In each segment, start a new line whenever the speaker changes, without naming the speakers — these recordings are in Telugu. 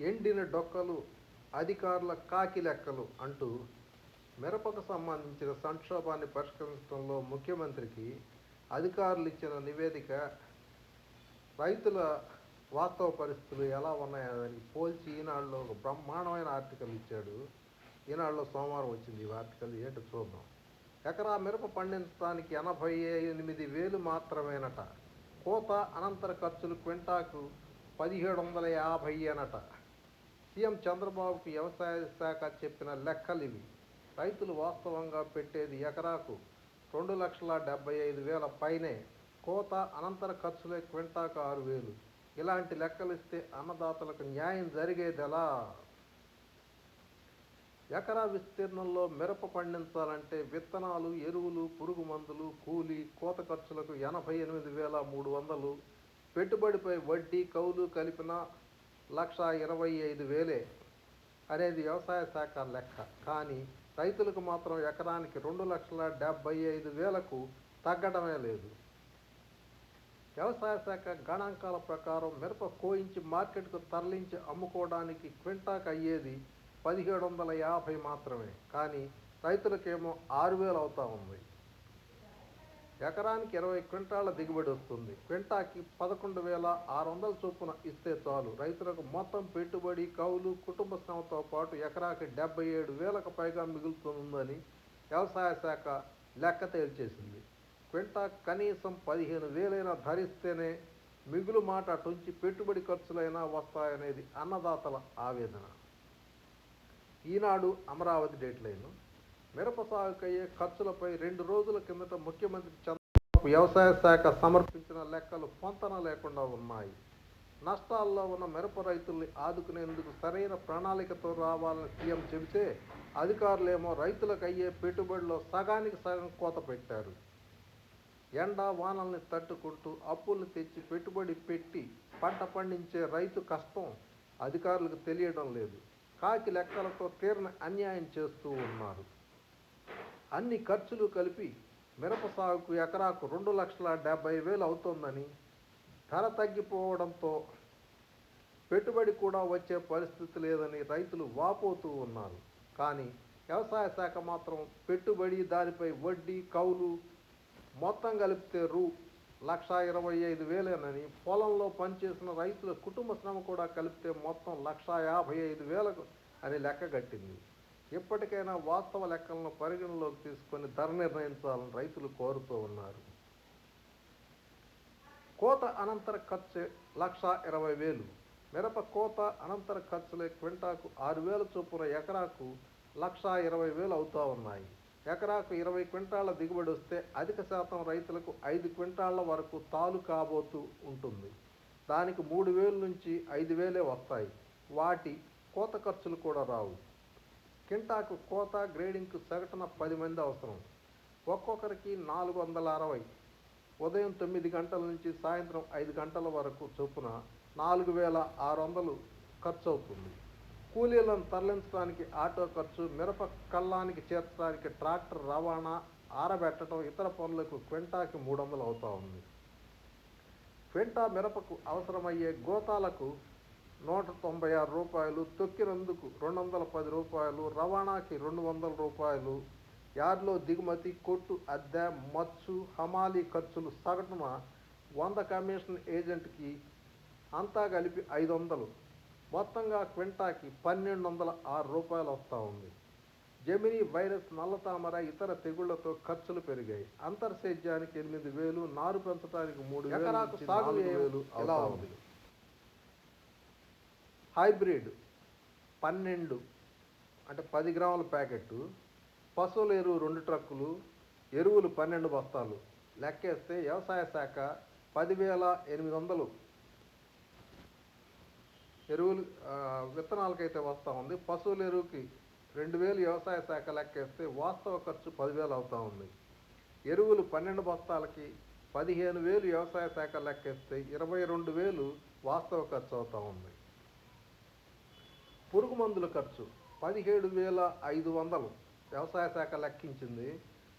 ఎండిన డొక్కలు అధికారుల కాకి లెక్కలు అంటూ మిరపకు సంబంధించిన సంక్షోభాన్ని పరిష్కరించడంలో ముఖ్యమంత్రికి అధికారులు ఇచ్చిన నివేదిక రైతుల వాస్తవ పరిస్థితులు ఎలా ఉన్నాయని పోల్చి ఈనాడులో ఒక బ్రహ్మాండమైన ఆర్టికల్ ఇచ్చాడు. ఈనాడులో సోమవారం వచ్చింది ఈ ఆర్టికల్. ఏంటో చూద్దాం. ఎకరా మిరప పండించడానికి ఎనభై ఎనిమిది వేలు మాత్రమేనట. కోత అనంతర ఖర్చులు క్వింటాకు పదిహేడు వందల యాభై అనట సీఎం చంద్రబాబుకు వ్యవసాయ శాఖ చెప్పిన లెక్కలు ఇవి రైతులు వాస్తవంగా పెట్టేది ఎకరాకు రెండు లక్షల డెబ్బై ఐదు వేల పైనే కోత అనంతర ఖర్చులే క్వింటాకు ఆరు వేలు. ఇలాంటి లెక్కలు ఇస్తే అన్నదాతలకు న్యాయం జరిగేది ఎలా ఎకరా విస్తీర్ణంలో మిరప పండించాలంటే విత్తనాలు ఎరువులు పురుగు మందులు కూలి కోత ఖర్చులకు ఎనభై ఎనిమిది వేల మూడు వందలు. పెట్టుబడిపై వడ్డీ కౌలు కలిపిన లక్ష ఇరవై ఐదు వేలే అనేది వ్యవసాయ శాఖ లెక్క. కానీ రైతులకు మాత్రం ఎకరానికి రెండు లక్షల డెబ్బై ఐదు వేలకు తగ్గడమే లేదు. వ్యవసాయ శాఖ గణాంకాల ప్రకారం మిరప కోయించి మార్కెట్కు తరలించి అమ్ముకోవడానికి క్వింటాకు అయ్యేది పదిహేడు వందల యాభై మాత్రమే. కానీ రైతులకేమో ఆరు వేలు అవుతా ఉంది. ఎకరానికి ఇరవై క్వింటాల దిగుబడి వస్తుంది. క్వింటాకి పదకొండు వేల ఆరు వందల చొప్పున ఇస్తే చాలు. రైతులకు మొత్తం పెట్టుబడి కౌలు కుటుంబ శ్రమతో పాటు ఎకరాకి డెబ్బై ఏడు వేలకు పైగా మిగులుతుందని వ్యవసాయ శాఖ లెక్క తేల్చేసింది. క్వింటా కనీసం పదిహేను వేలైనా ధరిస్తేనే మిగులు మాట అటుంచి పెట్టుబడి ఖర్చులైనా వస్తాయనేది అన్నదాతల ఆవేదన. Eenadu Amaravati date line. మిరప సాగుకయ్యే ఖర్చులపై రెండు రోజుల కిందట ముఖ్యమంత్రి చంద్రబాబు వ్యవసాయ శాఖ సమర్పించిన లెక్కలు పొంతన లేకుండా ఉన్నాయి. నష్టాల్లో ఉన్న మిరప రైతుల్ని ఆదుకునేందుకు సరైన ప్రణాళికతో రావాలని సీఎం చెబితే అధికారులేమో రైతులకు అయ్యే పెట్టుబడిలో సగానికి సగం కోత పెట్టారు. ఎండ వానల్ని తట్టుకుంటూ అప్పుల్ని తెచ్చి పెట్టుబడి పెట్టి పంట పండించే రైతు కష్టం అధికారులకు తెలియడం లేదు. కాకి లెక్కలతో తీరని అన్యాయం చేస్తూ ఉన్నారు. అన్ని ఖర్చులు కలిపి మిరప సాగుకు ఎకరాకు రెండు లక్షల డెబ్బై వేలు అవుతోందని ధర తగ్గిపోవడంతో పెట్టుబడి కూడా వచ్చే పరిస్థితి లేదని రైతులు వాపోతూ ఉన్నారు. కానీ వ్యవసాయ శాఖ మాత్రం పెట్టుబడి దానిపై వడ్డీ కౌలు మొత్తం కలిపితే రూ. లక్ష ఇరవై ఐదు వేలేనని పొలంలో పనిచేసిన రైతుల కుటుంబ శ్రమ కూడా కలిపితే మొత్తం లక్ష యాభై ఐదు వేలకు అని లెక్క కట్టింది. ఇప్పటికైనా వాస్తవ లెక్కలను పరిగణలోకి తీసుకొని ధర నిర్ణయించాలని రైతులు కోరుతూ ఉన్నారు. కోత అనంతర ఖర్చు లక్ష ఇరవై వేలు. మిరప కోత అనంతర ఖర్చులే క్వింటాకు ఆరు వేల చొప్పున ఎకరాకు లక్ష ఇరవై వేలు అవుతూ ఉన్నాయి. ఎకరాకు ఇరవై క్వింటాళ్ళ దిగుబడి వస్తే అధిక శాతం రైతులకు ఐదు క్వింటాళ్ళ వరకు తాలు కాబోతూ ఉంటుంది. దానికి మూడు వేల నుంచి ఐదు వేలే వస్తాయి. వాటి కోత ఖర్చులు కూడా రావు. కింటాకు కోత గ్రేడింగ్కు సగటున పది మంది అవసరం. ఒక్కొక్కరికి నాలుగు వందల అరవై. ఉదయం తొమ్మిది గంటల నుంచి సాయంత్రం ఐదు గంటల వరకు చొప్పున నాలుగు వేల ఆరు వందలు ఖర్చు అవుతుంది కూలీలను తరలించడానికి ఆటో ఖర్చు మిరప కళ్ళానికి చేర్చడానికి ట్రాక్టర్ రవాణా ఆరబెట్టడం ఇతర పనులకు క్వింటాకి మూడు వందలు అవుతూ ఉంది. క్వింటా మిరపకు అవసరమయ్యే గోతాలకు నూట తొంభై ఆరు రూపాయలు తొక్కినందుకు రెండు వందల పది రూపాయలు రవాణాకి రెండు వందల రూపాయలు. యార్డ్లో దిగుమతి కొట్టు అద్దె మచ్చు హమాలీ ఖర్చులు సగటున వంద కమిషన్ ఏజెంట్కి అంతా కలిపి ఐదు వందలు మొత్తంగా క్వింటాకి పన్నెండు వందల ఆరు రూపాయలు వస్తూ ఉంది. జమిని వైరస్ నల్లతామర ఇతర తెగుళ్ళతో ఖర్చులు పెరిగాయి. అంతర్సేద్యానికి ఎనిమిది వేలు నారు పెంచడానికి మూడు
ఎకరాకు సాగు
వేలు
ఎలా
అవుతా
ఉంది?
హైబ్రిడ్ పన్నెండు అంటే పది గ్రాముల ప్యాకెట్టు. పశువుల ఎరువు రెండు ట్రక్కులు ఎరువులు పన్నెండు బస్తాలు. లెక్కేస్తే వ్యవసాయ శాఖ పదివేల ఎనిమిది వందలు. ఎరువులు విత్తనాలకైతే వస్తూ ఉంది. పశువుల ఎరువుకి రెండు వేలు వ్యవసాయ శాఖ లెక్కేస్తే వాస్తవ ఖర్చు పదివేలు అవుతా ఉంది. ఎరువులు పన్నెండు బస్తాలకి పదిహేను వేలు వ్యవసాయ శాఖ లెక్కేస్తే ఇరవై రెండు వేలు వాస్తవ ఖర్చు అవుతూ ఉంది. పురుగు మందుల ఖర్చు పదిహేడు వేల ఐదు వందలు. వ్యవసాయ శాఖ లెక్కించింది.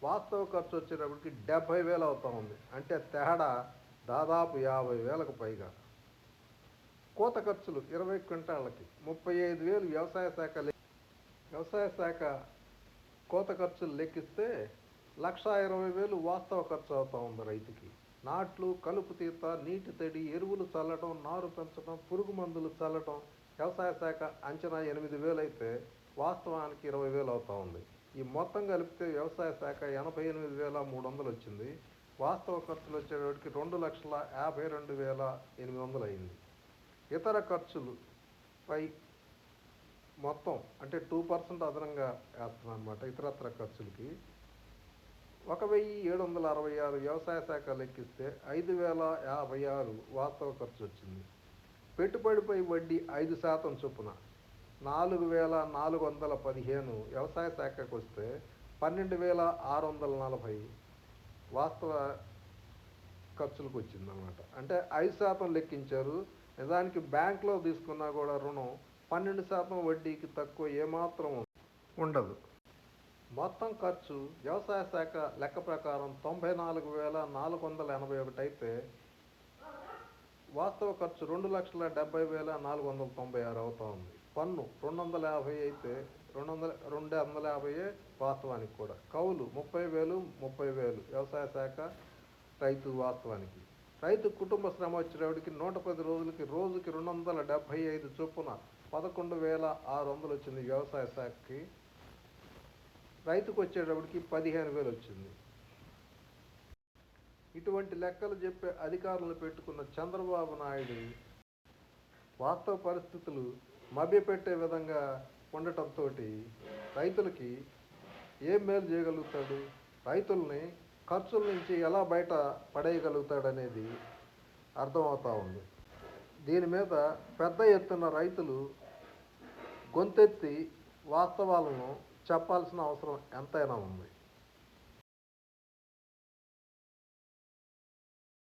వాస్తవ ఖర్చు వచ్చేటప్పటికి డెబ్భై వేలు అవుతా ఉంది. అంటే తేడా దాదాపు యాభై వేలకు పైగా. కోత ఖర్చులు ఇరవై క్వింటాళ్ళకి ముప్పై ఐదు వేలు వ్యవసాయ శాఖ వ్యవసాయ శాఖ కోత ఖర్చులు లెక్కిస్తే లక్ష ఇరవై వేలు వాస్తవ ఖర్చు అవుతా ఉంది రైతుకి. నాట్లు కలుపు తీత నీటి తడి ఎరువులు చల్లటం నారు పెంచడం పురుగు మందులు చల్లటం వ్యవసాయ శాఖ అంచనా ఎనిమిది వేలు అయితే వాస్తవానికి ఇరవై వేలు అవుతా ఉంది. ఈ మొత్తం కలిపితే వ్యవసాయ శాఖ ఎనభై ఎనిమిది వేల మూడు వందలు వచ్చింది. వాస్తవ ఖర్చులు వచ్చేటికి రెండు లక్షల యాభై రెండు వేల ఎనిమిది వందలు అయింది. ఇతర ఖర్చులు పై మొత్తం అంటే టూ పర్సెంట్ అదనంగా వేస్తున్నాను అనమాట ఇతరత్ర ఖర్చులకి. ఒక వెయ్యి ఏడు వందల అరవై ఆరు వ్యవసాయ శాఖ లెక్కిస్తే ఐదు వేల యాభై ఆరు వాస్తవ ఖర్చు వచ్చింది. పెట్టుబడిపై వడ్డీ ఐదు శాతం చొప్పున. నాలుగు వేల నాలుగు వందల పదిహేను వ్యవసాయ శాఖకు వస్తే పన్నెండు వేల ఆరు వందల నలభై వాస్తవ ఖర్చులకు వచ్చిందనమాట అంటే ఐదు శాతం లెక్కించారు. నిజానికి బ్యాంకులో తీసుకున్నా కూడా రుణం పన్నెండు శాతం వడ్డీకి తక్కువ ఏమాత్రం ఉండదు. మొత్తం ఖర్చు వ్యవసాయ శాఖ లెక్క ప్రకారం తొంభై నాలుగు వేల నాలుగు వందల ఎనభై ఒకటి అయితే వాస్తవ ఖర్చు రెండు లక్షల డెబ్బై వేల నాలుగు వందల తొంభై ఆరు అవుతా ఉంది. పన్ను రెండు వందల యాభై అయితే రెండు వందల రెండు వందల యాభై వాస్తవానికి కూడా. కౌలు ముప్పై వేలు ముప్పై వేలు. వ్యవసాయ శాఖ రైతు వాస్తవానికి. రైతు కుటుంబ శ్రమ వచ్చేటప్పటికి నూట పది రోజులకి రోజుకి రెండు వందల డెబ్బై ఐదు చొప్పున పదకొండు వేల ఆరు వందలు వచ్చింది వ్యవసాయ శాఖకి. రైతుకు వచ్చేటప్పటికి పదిహేను వేలు వచ్చింది. ఇటువంటి లెక్కలు చెప్పే అధికారులను పెట్టుకున్న చంద్రబాబు నాయుడు వాస్తవ పరిస్థితులు మభ్యపెట్టే విధంగా ఉండటంతో రైతులకి ఏం మేలు చేయగలుగుతాడు? రైతుల్ని ఖర్చుల నుంచి ఎలా బయట పడేయగలుగుతాడనేది అర్థమవుతా ఉంది. దీని మీద పెద్ద ఎత్తున రైతులు గొంతెత్తి వాస్తవాలను చెప్పాల్సిన అవసరం ఎంతైనా ఉంది.